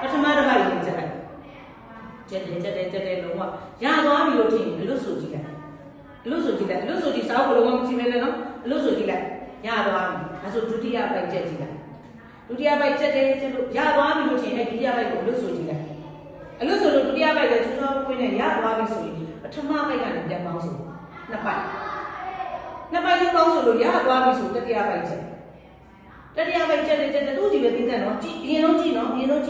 ပထမတစ်ပိုက်လေးချက်လိုက်ကျက်တယ်ကျက်တယ်ကျက်တယ်လုံးဝရသွားပြီလို့ထင်ရင်အလွတ်ဆိုကြည့်လိုက်အလွတ်ဆိုကြည့်လိုက်အလွတ်ဆိုကြည့်စာအုပ်ကလုံးဝမကြည့်မဲနဲ့နော်အလွတ်ဆိုကြည့်လိုက်ရသွားပြီဒါဆိုဒုတိယပိုက်ကျက်ကြည့်လိုက်ဒုတိယပိုက်ကျက်တယ်ကျက်လို့ရသွားပြီလို့ထင်ရင်အဲ့ဒုတိယပိုက်ကိုအလွတ်ဆိုကြည့်လိုက်အလွတ်ဆိုလို့ဒုတိယပိုက်လည်းချောချောပွင့်နဲ့ရသွားပြီဆိုရင်ပထမပိုက်ကနေပြန်ပေါင်းဆိုနှစ်ပိုက်နှစ်ပိုက်လုံးပေါင်းဆိုလို့ရသွားပြီဆိုတတိယပိုက်ကျက်တတိယပိုက်ချက်တယ်ချက်တယ်သူ့ကြည့်ပဲသိတဲ့နော်ကြည့်အရင်တော့ကြည့်နော်အရင်တော့ကြ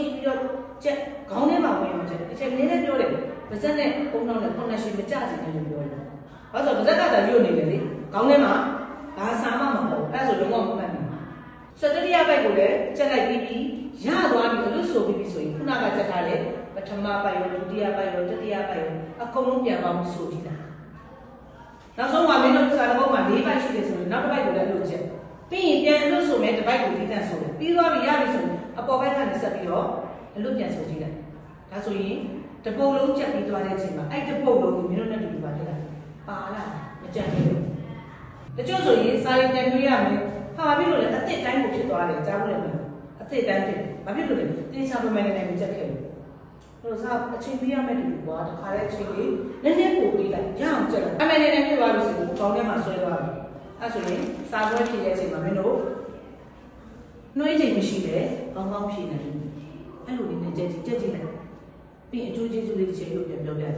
ည့်ပြီးတော့ ချက်ခေါင်းထဲမှာဝင်အောင်ချက်အချက်နည်းနည်းပြောတယ်ပါဇက်နဲ့ပုံနှောင်းနဲ့ connection မကြစေနဲ့လို့ပြောတယ်။ဘာလို့ဆိုပါဇက်ကသာရွတ်နေတယ်လေခေါင်းထဲမှာဘာစာမှမဟုတ်အဲ့ဆိုလုံးဝမမှတ်ဘူး။စတတိယပိုက်ကိုလည်းချက်လိုက်ပြီးပြီးရသွားပြီအလို့ဆိုပြီးပြီဆိုရင်ခုနကချက်ထားတယ်ပထမပိုက်ရောဒုတိယပိုက်ရောတတိယပိုက်ရောအကုန်လုံးပြန်ပေါင်းဆိုကြည့်တာ။နောက်ဆုံးကမင်းတို့စာတော့မှာ၄ပိုက်ရှိတယ်ဆိုရင်နောက်တစ်ပိုက်ကိုလည်းလို့ချက်ပြီးရင်ပြန်လို့ဆိုမယ်တစ်ပိုက်ကိုပြီးတန်ဆိုတယ်ပြီးသွားပြီရပြီဆိုရင်အပေါ်ဘက်ကနေဆက်ပြီးတော့ အလွတ်ပြန်ဆိုကြည့်လိုက်ဒါဆိုရင်တပုတ်လုံးချက်ပြီးသွားတဲ့အချိန်မှာအဲ့တပုတ်လုံးကိုမင်းတို့နဲ့တူတူပါဖြစ်လာပါလာမကြံဘူးတချို့ဆိုရင်စာရင်ပြန်ပြီးရမယ်ဟာဘာဖြစ်လို့လဲအစ်စ်တိုင်းကိုဖြစ်သွားတယ်ကြားလို့လည်းမဟုတ်အစ်စ်တိုင်းဖြစ်ဘာဖြစ်လို့လဲတင်းချာပမဲနဲ့လည်းချက်ခဲ့လို့လို့စားအချိန်ပြီးရမယ်တူတူပါတခါလဲအချိန်လေးနည်းနည်းပို့ပြီးလိုက်ရအောင်ချက်လိုက်အမဲနဲ့လည်းဖြစ်သွားပြီဆိုရင်ကောင်းထဲမှာဆွဲသွားပြီအဲ့ဆိုရင်စာပွဲဖြည့်တဲ့အချိန်မှာမင်းတို့နှွေးချိန်မရှိပဲကောင်းကောင်းဖြည့်နိုင်တယ် အဲ့လိုလေးနဲ့ကြက်ကြည့်ကြက်ကြည့်လိုက်ပြီးအကျိုးကျေးဇူးလေးတစ်ချိန်လို့ပြန်ပြောပြတယ်